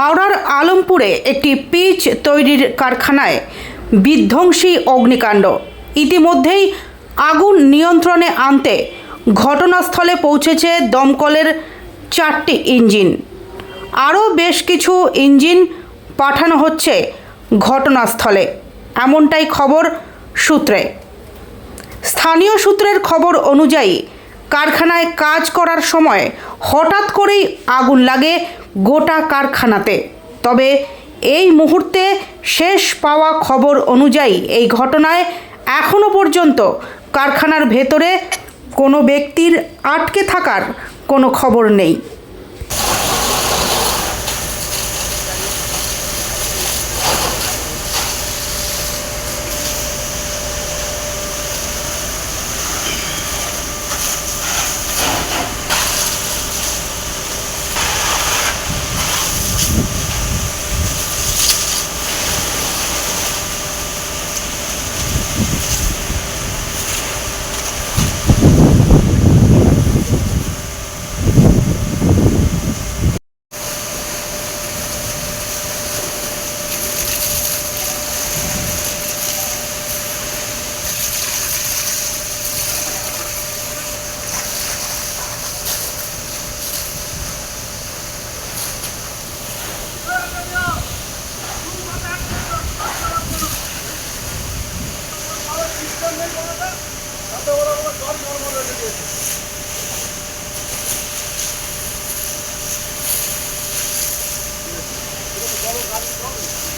হাওড়ার আলমপুরে একটি পিচ তৈরির কারখানায় বিধ্বংসী অগ্নিকাণ্ড। ইতিমধ্যেই আগুন নিয়ন্ত্রণে আনতে ঘটনাস্থলে পৌঁছেছে দমকলের চারটি ইঞ্জিন। আরও বেশ কিছু ইঞ্জিন পাঠানো হচ্ছে ঘটনাস্থলে, এমনটাই খবর সূত্রে। স্থানীয় সূত্রের খবর অনুযায়ী, কারখানায় কাজ করার সময় হঠাৎ করেই আগুন লাগে গোটা কারখানাতে। তবে এই মুহূর্তে শেষ পাওয়া খবর অনুযায়ী এই ঘটনায় এখনও পর্যন্ত কারখানার ভেতরে কোনো ব্যক্তির আটকে থাকার কোনো খবর নেই। Thank you.